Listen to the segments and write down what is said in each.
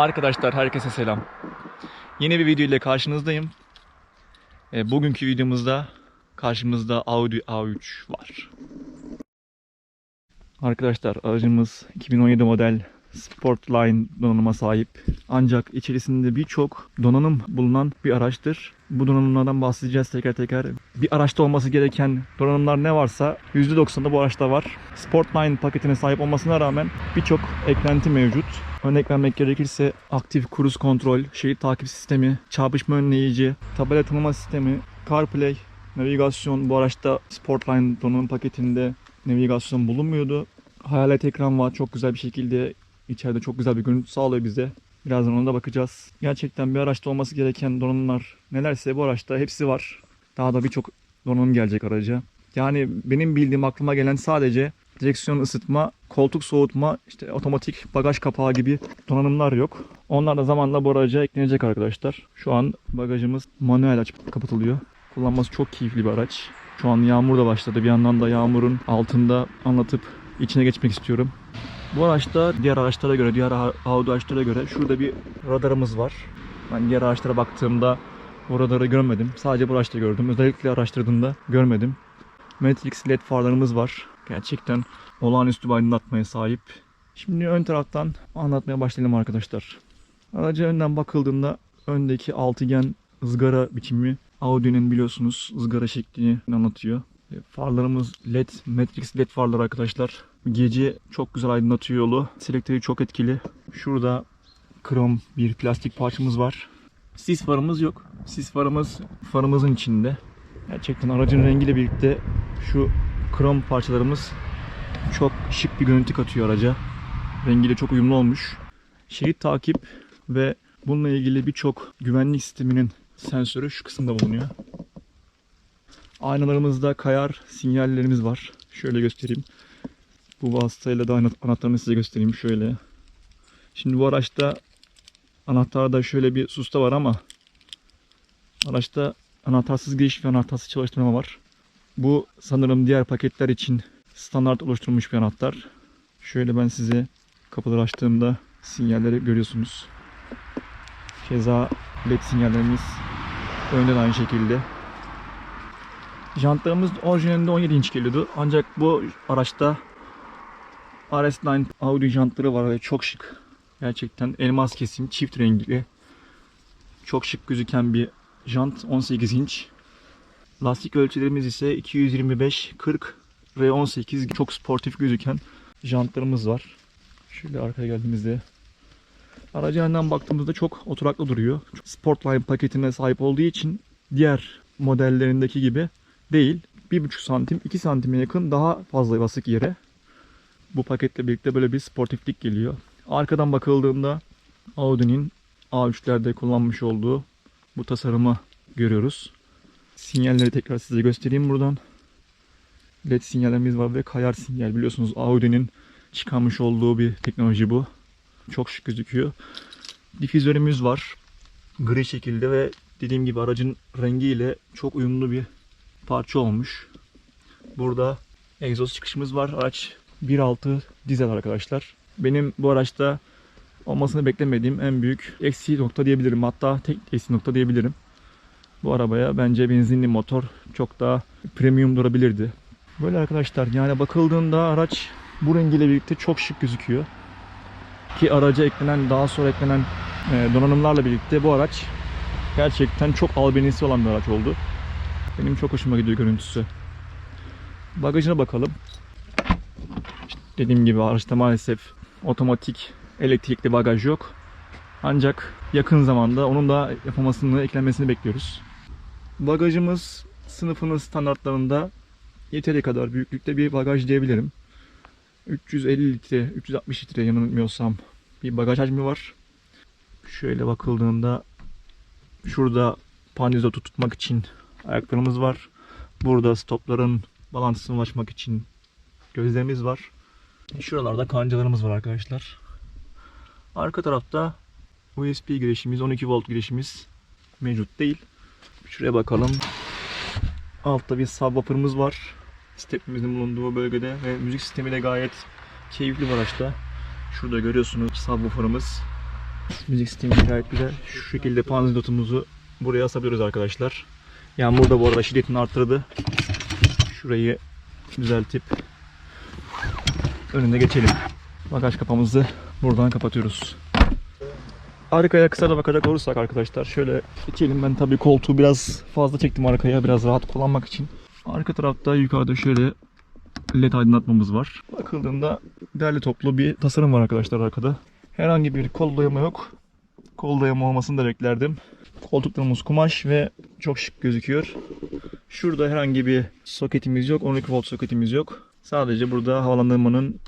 Arkadaşlar herkese selam. Yeni bir video ile karşınızdayım. E, bugünkü videomuzda karşımızda Audi A3 var. Arkadaşlar aracımız 2017 model Sportline donanıma sahip. Ancak içerisinde birçok donanım bulunan bir araçtır. Bu donanımlardan bahsedeceğiz teker teker. Bir araçta olması gereken donanımlar ne varsa %90'da bu araçta var. Sportline paketine sahip olmasına rağmen birçok eklenti mevcut. Örnek vermek gerekirse aktif kruz kontrol, şerit takip sistemi, çarpışma önleyici, tabela tanıma sistemi, CarPlay, navigasyon bu araçta Sportline donanım paketinde navigasyon bulunmuyordu. Hayalet ekran var çok güzel bir şekilde içeride çok güzel bir görüntü sağlıyor bize. Birazdan ona da bakacağız. Gerçekten bir araçta olması gereken donanımlar nelerse bu araçta hepsi var. Daha da birçok donanım gelecek araca. Yani benim bildiğim aklıma gelen sadece direksiyon ısıtma, koltuk soğutma, işte otomatik bagaj kapağı gibi donanımlar yok. Onlar da zamanla bu araca eklenecek arkadaşlar. Şu an bagajımız manuel açıp kapatılıyor. Kullanması çok keyifli bir araç. Şu an yağmur da başladı. Bir yandan da yağmurun altında anlatıp içine geçmek istiyorum. Bu araçta diğer araçlara göre, diğer Audi araçlara göre şurada bir radarımız var. Ben diğer araçlara baktığımda bu radarı görmedim. Sadece bu araçta gördüm. Özellikle araştırdığımda görmedim. Matrix LED farlarımız var. Gerçekten olağanüstü bir aydınlatmaya sahip. Şimdi ön taraftan anlatmaya başlayalım arkadaşlar. Araca önden bakıldığında öndeki altıgen ızgara biçimi Audi'nin biliyorsunuz ızgara şeklini anlatıyor. E, Farlarımız LED, Matrix LED farlar arkadaşlar. Gece çok güzel aydınlatıyor yolu. Selektörü çok etkili. Şurada krom bir plastik parçamız var. Sis farımız yok. Sis farımız farımızın içinde. Gerçekten aracın rengiyle birlikte şu krom parçalarımız çok şık bir görüntü katıyor araca. Rengiyle çok uyumlu olmuş. Şerit takip ve bununla ilgili birçok güvenlik sisteminin sensörü şu kısımda bulunuyor. Aynalarımızda kayar sinyallerimiz var. Şöyle göstereyim. Bu vasıtayla da ana- anahtarını size göstereyim şöyle. Şimdi bu araçta anahtarda şöyle bir susta var ama araçta anahtarsız giriş ve anahtarsız çalıştırma var. Bu sanırım diğer paketler için standart oluşturulmuş bir anahtar. Şöyle ben size kapıları açtığımda sinyalleri görüyorsunuz. Keza led sinyallerimiz önde de aynı şekilde. Jantlarımız orijinalinde 17 inç geliyordu. Ancak bu araçta RS9 Audi jantları var ve çok şık. Gerçekten elmas kesim çift renkli. Çok şık gözüken bir jant 18 inç. Lastik ölçülerimiz ise 225 40 R18 çok sportif gözüken jantlarımız var. Şöyle arkaya geldiğimizde aracın önden baktığımızda çok oturaklı duruyor. Sportline paketine sahip olduğu için diğer modellerindeki gibi değil. 1,5 santim 2 santime yakın daha fazla basık yere. Bu paketle birlikte böyle bir sportiflik geliyor. Arkadan bakıldığında Audi'nin A3'lerde kullanmış olduğu bu tasarımı görüyoruz. Sinyalleri tekrar size göstereyim buradan. LED sinyallerimiz var ve kayar sinyal. Biliyorsunuz Audi'nin çıkarmış olduğu bir teknoloji bu. Çok şık gözüküyor. Difüzörümüz var. Gri şekilde ve dediğim gibi aracın rengiyle çok uyumlu bir parça olmuş. Burada egzoz çıkışımız var. Araç 1.6 dizel arkadaşlar. Benim bu araçta olmasını beklemediğim en büyük eksi nokta diyebilirim. Hatta tek eksi nokta diyebilirim. Bu arabaya bence benzinli motor çok daha premium durabilirdi. Böyle arkadaşlar yani bakıldığında araç bu rengiyle birlikte çok şık gözüküyor. Ki araca eklenen daha sonra eklenen e, donanımlarla birlikte bu araç gerçekten çok albenisi olan bir araç oldu. Benim çok hoşuma gidiyor görüntüsü. Bagajına bakalım. Dediğim gibi araçta maalesef otomatik elektrikli bagaj yok. Ancak yakın zamanda onun da yapılmasını, eklenmesini bekliyoruz. Bagajımız sınıfının standartlarında yeteri kadar büyüklükte bir bagaj diyebilirim. 350 litre, 360 litre yanılmıyorsam bir bagaj hacmi var. Şöyle bakıldığında şurada pandizotu tutmak için ayaklarımız var. Burada stopların balansını ulaşmak için gözlerimiz var. Şuralarda kancalarımız var arkadaşlar. Arka tarafta USB girişimiz, 12 volt girişimiz mevcut değil. Şuraya bakalım. Altta bir subwoofer'ımız var. Stepimizin bulunduğu bölgede ve müzik sistemi de gayet keyifli bir araçta. Şurada görüyorsunuz subwoofer'ımız. Müzik sistemi gayet güzel. Şu şekilde panzilotumuzu buraya asabiliyoruz arkadaşlar. Yağmur da bu arada şiddetini arttırdı. Şurayı düzeltip önüne geçelim. Bagaj kapağımızı buradan kapatıyoruz. Arkaya kısa da bakacak olursak arkadaşlar şöyle geçelim. Ben tabii koltuğu biraz fazla çektim arkaya biraz rahat kullanmak için. Arka tarafta yukarıda şöyle led aydınlatmamız var. Bakıldığında derli toplu bir tasarım var arkadaşlar arkada. Herhangi bir kol dayama yok. Kol dayama olmasını da beklerdim. Koltuklarımız kumaş ve çok şık gözüküyor. Şurada herhangi bir soketimiz yok. 12 volt soketimiz yok. Sadece burada havalandırmanın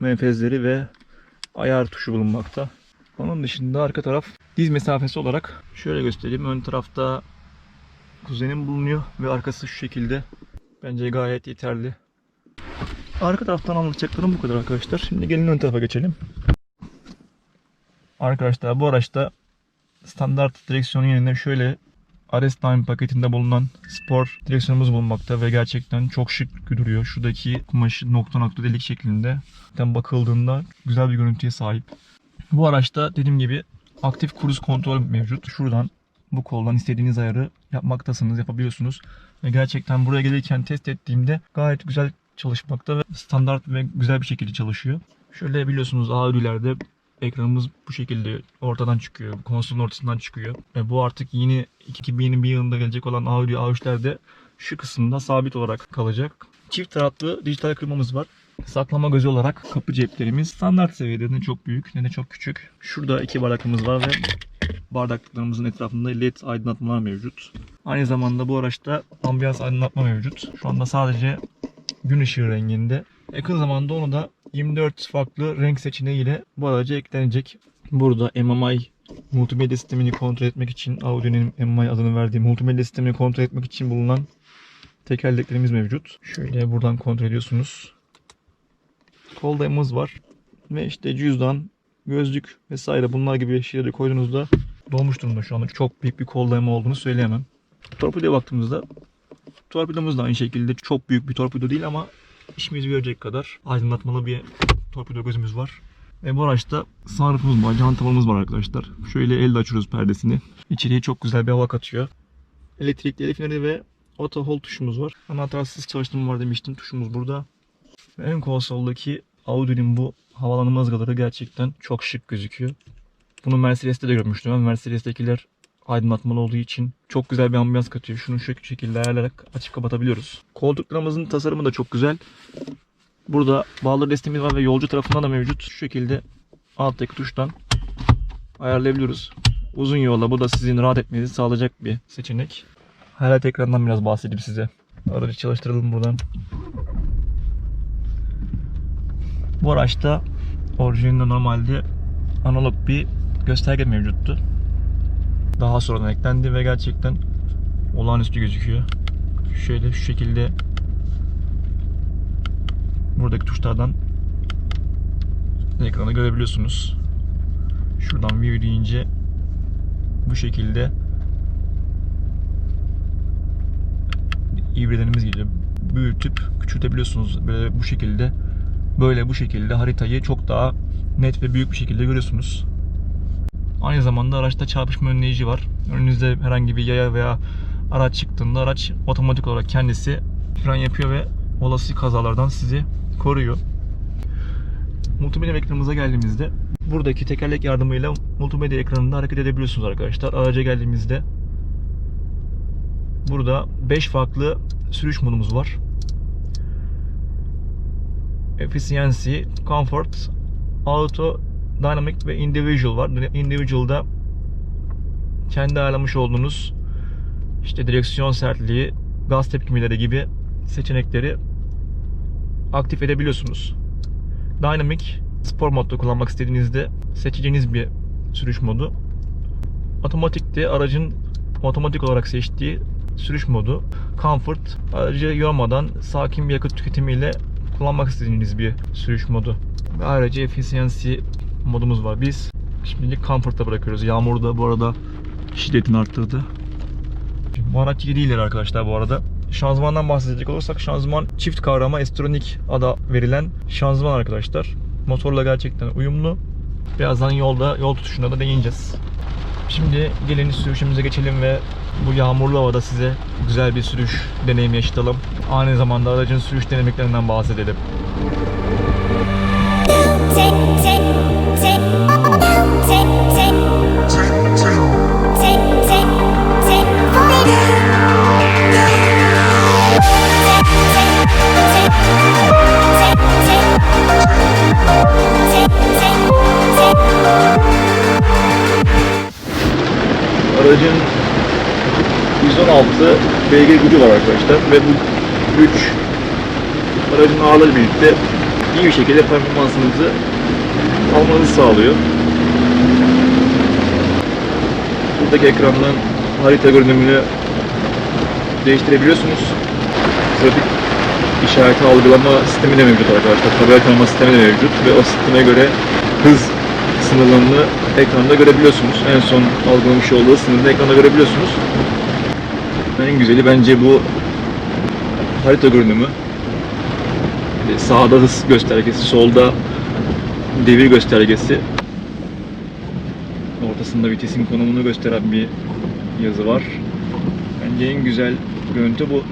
menfezleri ve ayar tuşu bulunmakta. Onun dışında arka taraf diz mesafesi olarak şöyle göstereyim. Ön tarafta kuzenim bulunuyor ve arkası şu şekilde. Bence gayet yeterli. Arka taraftan anlatacaklarım bu kadar arkadaşlar. Şimdi gelin ön tarafa geçelim. Arkadaşlar bu araçta standart direksiyonun yerine şöyle RS Time paketinde bulunan spor direksiyonumuz bulunmakta ve gerçekten çok şık duruyor. Şuradaki kumaşı nokta nokta delik şeklinde. Zaten bakıldığında güzel bir görüntüye sahip. Bu araçta dediğim gibi aktif kruz kontrol mevcut. Şuradan bu koldan istediğiniz ayarı yapmaktasınız, yapabiliyorsunuz. Ve gerçekten buraya gelirken test ettiğimde gayet güzel çalışmakta ve standart ve güzel bir şekilde çalışıyor. Şöyle biliyorsunuz Audi'lerde ekranımız bu şekilde ortadan çıkıyor. Konsolun ortasından çıkıyor. Ve bu artık yeni 2021 yılında gelecek olan Audi A3'lerde şu kısımda sabit olarak kalacak. Çift taraflı dijital klimamız var. Saklama gözü olarak kapı ceplerimiz standart seviyede ne çok büyük ne de çok küçük. Şurada iki bardakımız var ve bardaklıklarımızın etrafında led aydınlatmalar mevcut. Aynı zamanda bu araçta ambiyans aydınlatma mevcut. Şu anda sadece gün ışığı renginde. Yakın zamanda onu da 24 farklı renk seçeneğiyle bu araca eklenecek. Burada MMI multimedya sistemini kontrol etmek için Audi'nin MMI adını verdiği multimedya sistemini kontrol etmek için bulunan tekerleklerimiz mevcut. Şöyle buradan kontrol ediyorsunuz. Kol dayamız var. Ve işte cüzdan, gözlük vesaire bunlar gibi şeyleri koyduğunuzda dolmuş durumda şu anda. Çok büyük bir kol dayama olduğunu söyleyemem. Torpidoya baktığımızda torpidomuz da aynı şekilde çok büyük bir torpido değil ama işimizi görecek kadar aydınlatmalı bir torpido gözümüz var. Ve bu araçta sunroofumuz var, can tavanımız var arkadaşlar. Şöyle elle açıyoruz perdesini. İçeriye çok güzel bir hava katıyor. Elektrikli el feneri ve auto hold tuşumuz var. Anahtarsız çalıştırma var demiştim. Tuşumuz burada. Ve ön konsoldaki Audi'nin bu havalanma ızgaları gerçekten çok şık gözüküyor. Bunu Mercedes'te de görmüştüm ama Mercedes'tekiler aydınlatmalı olduğu için çok güzel bir ambiyans katıyor. Şunu şu şekilde ayarlayarak açıp kapatabiliyoruz. Koltuklarımızın tasarımı da çok güzel. Burada bağlı desteğimiz var ve yolcu tarafında da mevcut. Şu şekilde alttaki tuştan ayarlayabiliyoruz. Uzun yola bu da sizin rahat etmenizi sağlayacak bir seçenek. Hayalet ekrandan biraz bahsedeyim size. Aracı çalıştıralım buradan. Bu araçta orijinalinde normalde analog bir gösterge mevcuttu. Daha sonradan eklendi ve gerçekten olağanüstü gözüküyor. Şöyle şu şekilde buradaki tuşlardan ekranı görebiliyorsunuz. Şuradan view deyince bu şekilde ivrelerimiz geliyor. Büyütüp küçültebiliyorsunuz. Böyle bu şekilde böyle bu şekilde haritayı çok daha net ve büyük bir şekilde görüyorsunuz. Aynı zamanda araçta çarpışma önleyici var. Önünüzde herhangi bir yaya veya araç çıktığında araç otomatik olarak kendisi fren yapıyor ve olası kazalardan sizi koruyor. Multimedya ekranımıza geldiğimizde buradaki tekerlek yardımıyla multimedya ekranında hareket edebiliyorsunuz arkadaşlar. Araca geldiğimizde burada 5 farklı sürüş modumuz var. Efficiency, Comfort, Auto, Dynamic ve Individual var. Individual'da kendi ayarlamış olduğunuz işte direksiyon sertliği, gaz tepkimeleri gibi seçenekleri aktif edebiliyorsunuz. Dynamic spor modda kullanmak istediğinizde seçeceğiniz bir sürüş modu. Otomatik de aracın otomatik olarak seçtiği sürüş modu. Comfort aracı yormadan sakin bir yakıt tüketimiyle kullanmak istediğiniz bir sürüş modu. Ve ayrıca efficiency modumuz var. Biz şimdilik Comfort'ta bırakıyoruz. Yağmur da bu arada şiddetini arttırdı. Bu araç değiller arkadaşlar bu arada. Şanzımandan bahsedecek olursak şanzıman çift kavrama Estronik ada verilen şanzıman arkadaşlar. Motorla gerçekten uyumlu. Birazdan yolda yol tutuşuna da değineceğiz. Şimdi gelin sürüşümüze geçelim ve bu yağmurlu havada size güzel bir sürüş deneyimi yaşatalım. Aynı zamanda aracın sürüş dinamiklerinden bahsedelim. Beygir gücü var arkadaşlar ve bu güç aracın ağırlığıyla birlikte iyi bir şekilde performansınızı almanızı sağlıyor. Buradaki ekrandan harita görünümünü değiştirebiliyorsunuz. Trafik işareti algılama sistemi de mevcut arkadaşlar. Tabela tanıma sistemi de mevcut ve o sisteme göre hız sınırlarını ekranda görebiliyorsunuz. En son algılamış olduğu sınırını ekranda görebiliyorsunuz. En güzeli bence bu harita görünümü. Sağda hız göstergesi, solda devir göstergesi. Ortasında vitesin konumunu gösteren bir yazı var. Bence en güzel görüntü bu.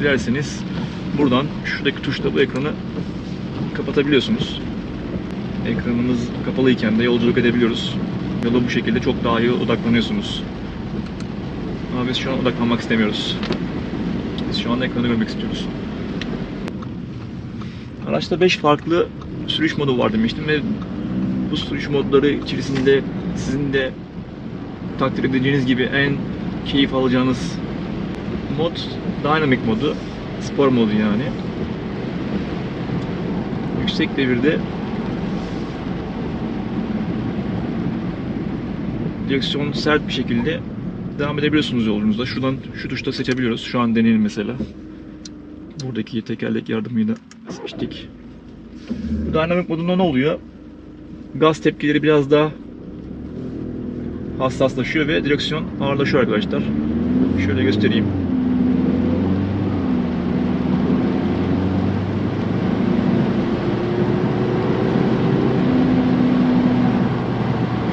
Dilerseniz buradan şuradaki tuşla bu ekranı kapatabiliyorsunuz. Ekranımız kapalıyken de yolculuk edebiliyoruz. Yola bu şekilde çok daha iyi odaklanıyorsunuz. Biz şu an odaklanmak istemiyoruz. Biz şu an ekranı görmek istiyoruz. Araçta 5 farklı sürüş modu var demiştim ve bu sürüş modları içerisinde sizin de takdir edeceğiniz gibi en keyif alacağınız mod Dynamic modu, spor modu yani. Yüksek devirde direksiyon sert bir şekilde devam edebiliyorsunuz yolunuzda. Şuradan şu tuşta seçebiliyoruz. Şu an deneyelim mesela. Buradaki tekerlek yardımıyla seçtik. Dynamic modunda ne oluyor? Gaz tepkileri biraz daha hassaslaşıyor ve direksiyon ağırlaşıyor arkadaşlar. Şöyle göstereyim.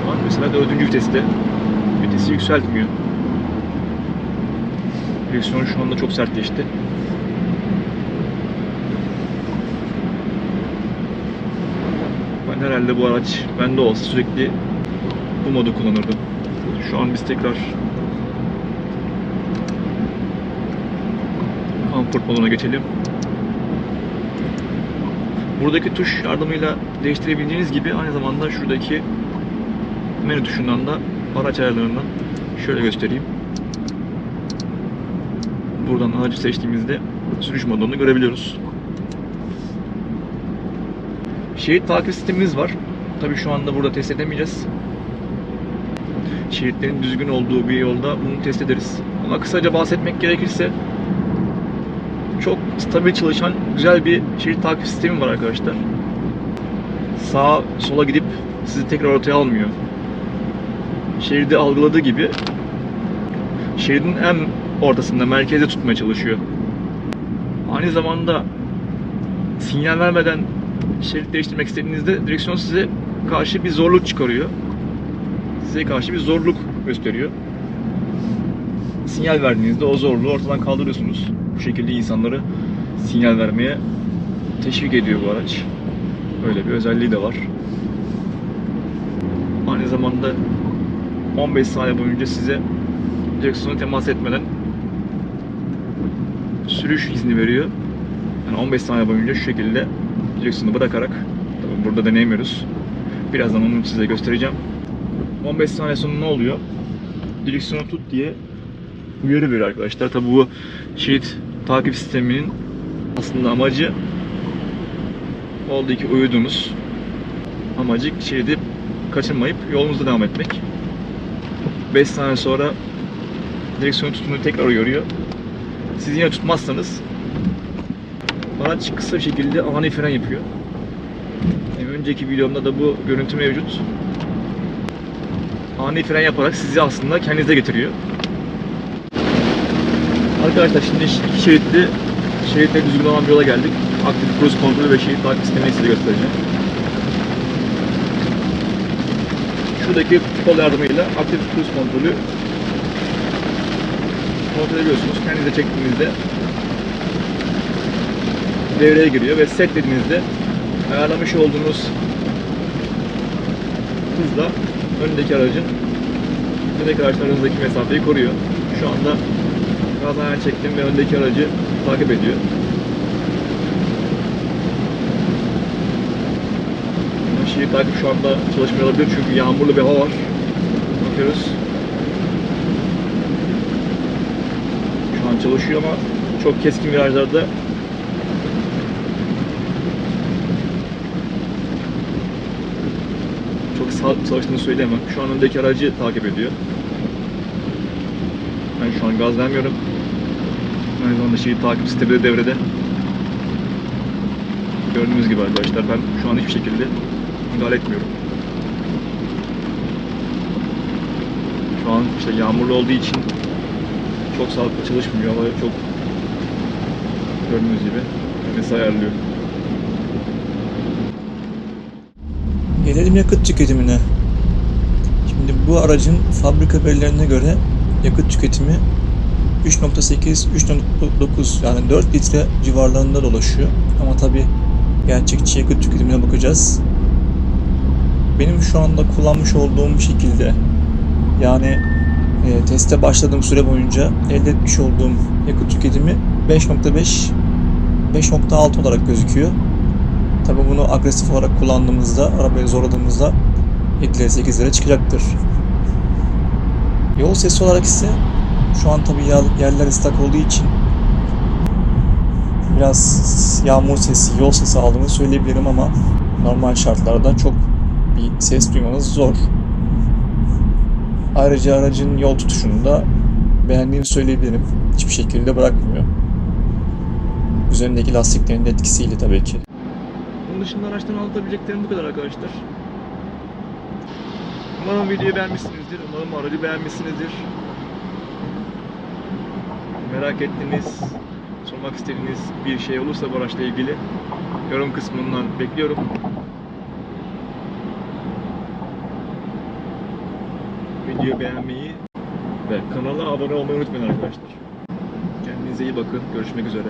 Şu an mesela dördüncü viteste. Vitesi yükseltmiyor. Direksiyon şu anda çok sertleşti. Ben herhalde bu araç bende olsa sürekli bu modu kullanırdım. Şu an biz tekrar Comfort moduna geçelim. Buradaki tuş yardımıyla değiştirebildiğiniz gibi aynı zamanda şuradaki menü tuşundan da araç ayarlarından şöyle göstereyim. Buradan aracı seçtiğimizde sürüş modunu görebiliyoruz. Şerit takip sistemimiz var. Tabii şu anda burada test edemeyeceğiz. Şeritlerin düzgün olduğu bir yolda bunu test ederiz. Ama kısaca bahsetmek gerekirse çok stabil çalışan güzel bir şerit takip sistemi var arkadaşlar. Sağa sola gidip sizi tekrar ortaya almıyor. Şeridi algıladığı gibi şeridin en ortasında merkezde tutmaya çalışıyor. Aynı zamanda sinyal vermeden şerit değiştirmek istediğinizde direksiyon size karşı bir zorluk çıkarıyor. Size karşı bir zorluk gösteriyor. Sinyal verdiğinizde o zorluğu ortadan kaldırıyorsunuz. Bu şekilde insanları sinyal vermeye teşvik ediyor bu araç. Öyle bir özelliği de var. Aynı zamanda 15 saniye boyunca size direksiyona temas etmeden sürüş izni veriyor. Yani 15 saniye boyunca şu şekilde direksiyonu bırakarak tabii burada deneyemiyoruz. Birazdan onu size göstereceğim. 15 saniye sonra ne oluyor? Direksiyonu tut diye uyarı veriyor arkadaşlar. Tabi bu şerit takip sisteminin aslında amacı oldu ki uyudunuz. Amacı şeridi kaçırmayıp yolunuzda devam etmek. 5 saniye sonra direksiyon tutumunu tekrar uyarıyor. Siz yine tutmazsanız araç kısa bir şekilde ani fren yapıyor. Yani önceki videomda da bu görüntü mevcut. Ani fren yaparak sizi aslında kendinize getiriyor. Arkadaşlar şimdi iki şeritli şeritle düzgün olan bir yola geldik. Aktif cruise kontrolü ve şerit takip sistemini size göstereceğim. Şuradaki kol yardımıyla aktif cruise kontrolü kontrol ediyorsunuz. Kendinize çektiğinizde devreye giriyor ve set dediğinizde ayarlamış olduğunuz hızla öndeki aracın öndeki araçlar arasındaki mesafeyi koruyor. Şu anda gaz ayağını çektim ve öndeki aracı takip ediyor. Ama Şehir takip şu anda çalışmıyor olabilir çünkü yağmurlu bir hava var. Bakıyoruz. Şu an çalışıyor ama çok keskin virajlarda çok sağlıklı çalıştığını söyleyemem. Şu an öndeki aracı takip ediyor. Ben şu an gaz vermiyorum. Aynı zamanda şehir takip sistemi de devrede. Gördüğünüz gibi arkadaşlar ben şu an hiçbir şekilde müdahale etmiyorum. Şu an işte yağmurlu olduğu için çok sağlıklı çalışmıyor ama çok gördüğünüz gibi mesai ayarlıyor. Gelelim yakıt tüketimine. Şimdi bu aracın fabrika verilerine göre yakıt tüketimi 3.8 3.9 yani 4 litre civarlarında dolaşıyor. Ama tabi gerçekçi yakıt tüketimine bakacağız. Benim şu anda kullanmış olduğum şekilde yani e, teste başladığım süre boyunca elde etmiş olduğum yakıt tüketimi 5.5 5.6 olarak gözüküyor. Tabi bunu agresif olarak kullandığımızda, arabayı zorladığımızda 7'lere 8'lere çıkacaktır. Yol sesi olarak ise şu an tabi yerler ıslak olduğu için biraz yağmur sesi, yol sesi aldığını söyleyebilirim ama normal şartlarda çok bir ses duymanız zor. Ayrıca aracın yol tutuşunu da beğendiğimi söyleyebilirim. Hiçbir şekilde bırakmıyor. Üzerindeki lastiklerin de etkisiyle tabii ki. Bunun dışında araçtan anlatabileceklerim bu kadar arkadaşlar. Umarım videoyu beğenmişsinizdir. Umarım aracı beğenmişsinizdir. Merak ettiğiniz, sormak istediğiniz bir şey olursa bu araçla ilgili yorum kısmından bekliyorum. Videoyu beğenmeyi ve kanala abone olmayı unutmayın arkadaşlar. Kendinize iyi bakın. Görüşmek üzere.